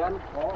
ขียนขอ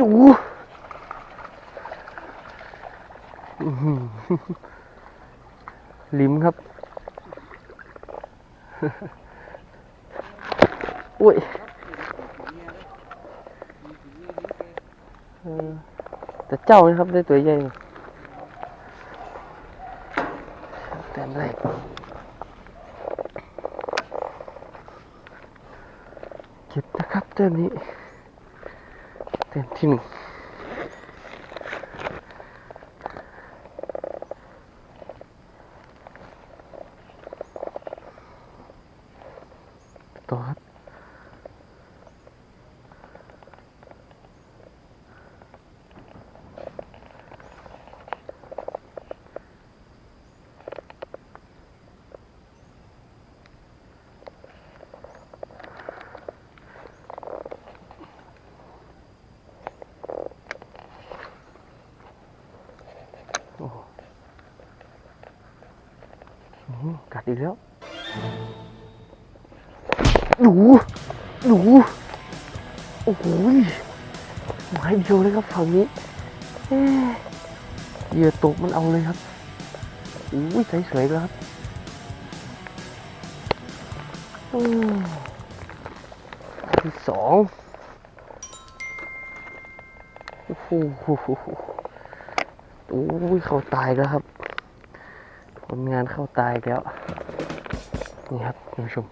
ดูลิ้มครับ อุ้ยแต่เจ้านะครับได้ตัวใหญ่อยู่แต่ไม่เก็บนะครับเจ้านี้ เต้นที่หนึ่งต่อครับ อกัดอีกแล้วดูดูโอ้โหไม้เดียวเลยครับฝั่งนี้เหยื่อตกมันเอาเลยครับอุ้ยใสสวยแล้วครับอันที่สองโอ้โหโอ้ย เข้าตายแล้วครับ ผลงานเข้าตายแล้ว นี่ครับท่านผู้ชม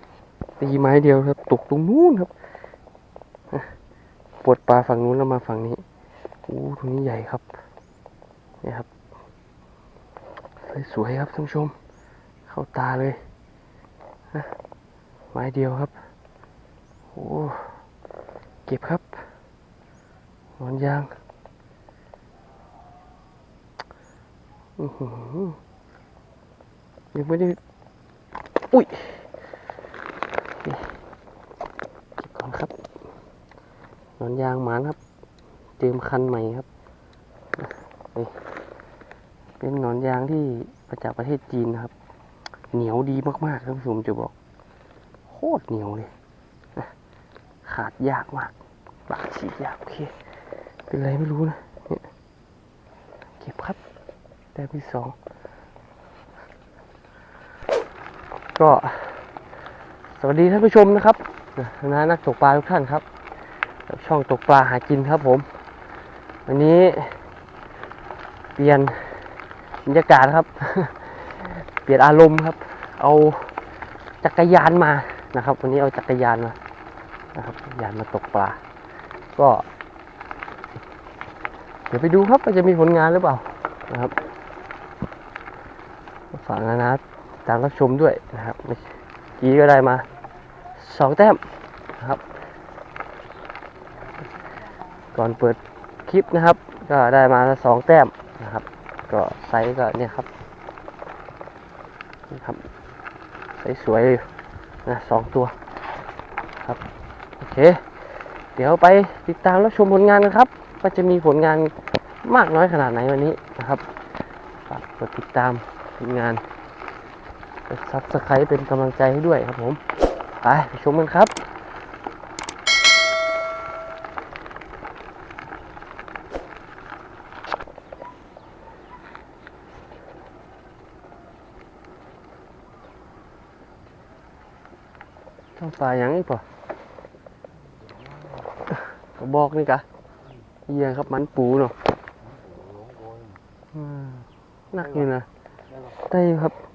ตีไม้เดียวครับ ตกตรงนู้นครับปวดปลาฝั่งนู้นแล้วมาฝั่งนี้โอ้ตรงนี้ใหญ่ครับนี่ครับสวยๆครับท่านผู้ชม เข้าตาเลยนะไม้เดียวครับโอ้เก็บครับนอนยางอื้อหือยังไม่ได้ อุ้ยเก็บก่อนครับหนอนยางหมานครับเจิมคันใหม่ครับเป็นหนอนยางที่มาจากประเทศจีนนะครับ เหนียวดีมากๆท่านผู้ชมจะบอก โคตรเหนียวเลยขาดยากมากบาดฉีดยากโอเค เป็นไรไม่รู้นะเนี่ยเก็บครับ แต้มที่สอง ก็สวัสดีท่านผู้ชมนะครับนะนักตกปลาทุกท่านครับ ช่องตกปลาหากินครับผม วันนี้เปลี่ยนบรรยากาศครับ เปลี่ยนอารมณ์ครับ เอาจักรยานมานะครับ วันนี้เอาจักรยานมานะครับยานมาตกปลา ก็ เดี๋ยวไปดูครับว่าจะมีผลงานหรือเปล่านะครับฝากนานา ติดตามรับชมด้วยนะครับกี้ก็ได้มาสองแต้มนะครับ ก่อนเปิดคลิปนะครับ ก็ได้มาสองแต้มนะครับ ก็ไซส์ก็เนี่ยครับนี่ครับไซส์สวยอยู่นะสองตัวครับโอเค เดี๋ยวไปติดตามรับชมผลงานกันครับว่าจะมีผลงานมากน้อยขนาดไหนวันนี้นะครับฝากกดติดตามผลงาน กดซับสไครต์เป็นกำลังใจให้ด้วยครับผม ไปไปชมกันครับต้องปลาอย่างนี้ป่ะกระบอกนี่กะเยี่ยงครับมันปูเนาะอืมหนักอยู่นะ ได้ครับ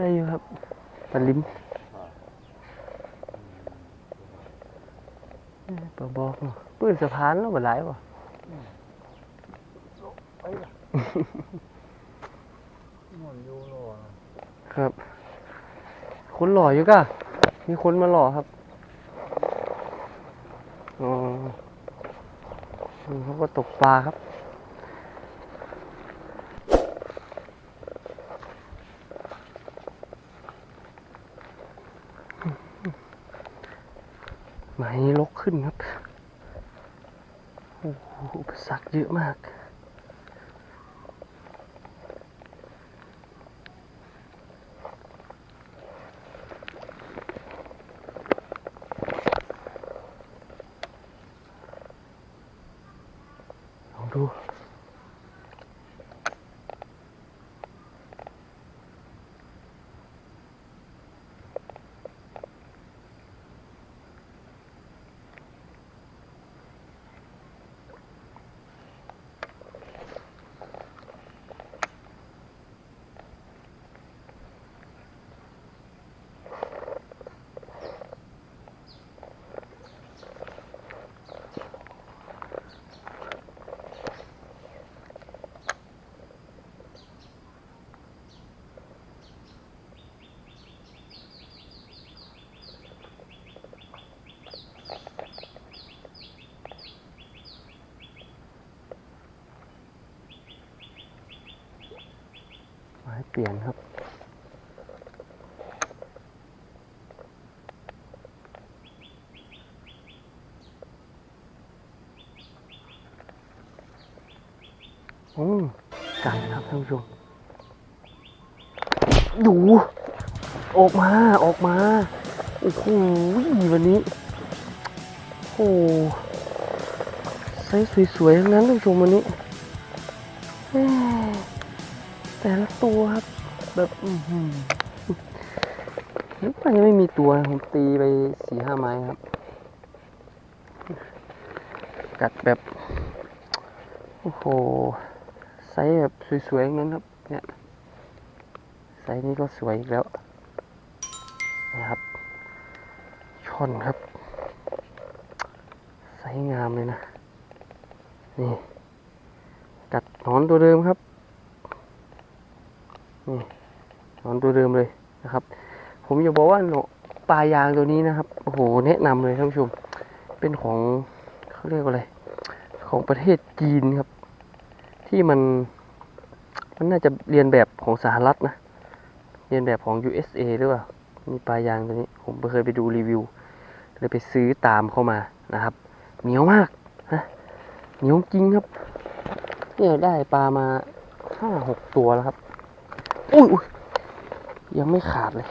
ได้อยู่ครับปลาลิ้มเอ้ยปลาบอกเนาะปืนสะพานแล้วบ่หลายป่ะมันอยู่รอนะครับ คนหล่ออยู่กะมีคนมาหล่อครับอ๋ออืมเขาก็ตกปลาครับ ไม้ลกขึ้นครับ โอ้โหอุปสรรคเยอะมาก ลองดู ไม้เปลี่ยนครับอืมไก่ครับท่านผู้ชม ดู ออกมา ออกมา โอ้โห วันนี้ โอ้ไซส์สวยๆทั้งนั้นท่านผู้ชมวันนี้ แต่ละตัวครับ แบบอือหือนึกว่ายังไม่มีตัวผมตีไปสี่ห้าไม้ครับ กัดแบบ โอ้โหไซส์แบบสวยๆงนั้นครับ เนี่ยไซส์นี้ก็สวยอีกแล้วนะครับช่อนครับไซส์งามเลยนะ นี่ กัดหนอนตัวเดิมครับ นี่หนอนตัวเดิมเลยนะครับ ผมอยากบอกว่าปลายางตัวนี้นะครับโอ้โหแนะนำเลยท่านผู้ชม เป็นของเขาเรียกว่าอะไร ของประเทศจีนครับ ที่มันมันน่าจะเรียนแบบของสหรัฐนะ เรียนแบบของ USA หรือเปล่า มีปลายางตัวนี้ ผมเคยไปดูรีวิว เลยไปซื้อตามเข้ามานะครับ เหนียวมากนะเหนียวจริงครับเนี่ยได้ปลามาห้าหกตัวแล้วครับ อุ้ยยังไม่ขาดเลย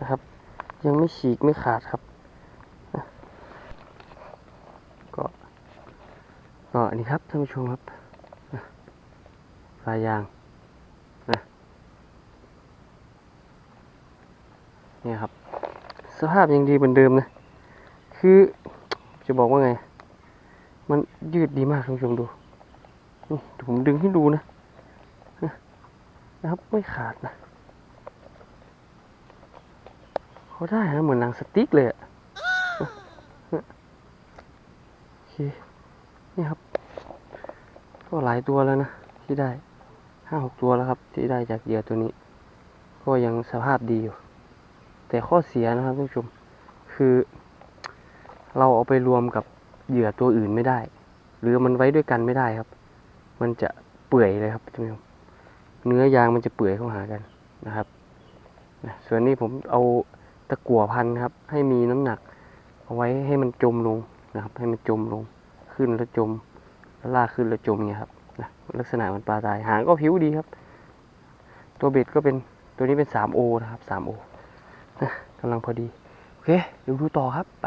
นะครับ ยังไม่ฉีกไม่ขาดครับก็ก็อันนี้ครับท่านผู้ชมครับปลายยางนะนี่ครับ สภาพยังดีเหมือนเดิมนะ คือจะบอกว่าไง มันยืดดีมากท่านผู้ชมดูนี่เดี๋ยวผมดึงให้ดูนะ นะครับไม่ขาดนะเขาได้นะเหมือนหนังสติ๊กเลยอะนะนะโอเคนี่ครับ ก็หลายตัวแล้วนะที่ได้ห้าหกตัวแล้วครับ ที่ได้จากเหยื่อตัวนี้ ก็ยังสภาพดีอยู่ แต่ข้อเสียนะครับท่านผู้ชม คือ เราเอาไปรวมกับเหยื่อตัวอื่นไม่ได้ หรือมันไว้ด้วยกันไม่ได้ครับ มันจะเปื่อยเลยครับท่านผู้ชม เนื้อยางมันจะเปื่อยเข้าหากันนะครับ ส่วนนี้ผมเอาตะกั่วพันครับ ให้มีน้ำหนัก เอาไว้ให้มันจมลงนะครับ ให้มันจมลง ขึ้นแล้วจม แล้วลากขึ้นแล้วจมเงี้ยครับนะลักษณะมันปลาตาย หางก็ผิวดีครับ ตัวเบ็ดก็เป็นตัวนี้เป็น 3O นะครับ 3O นะกำลังพอดี โอเค เดี๋ยวดูต่อครับ ไป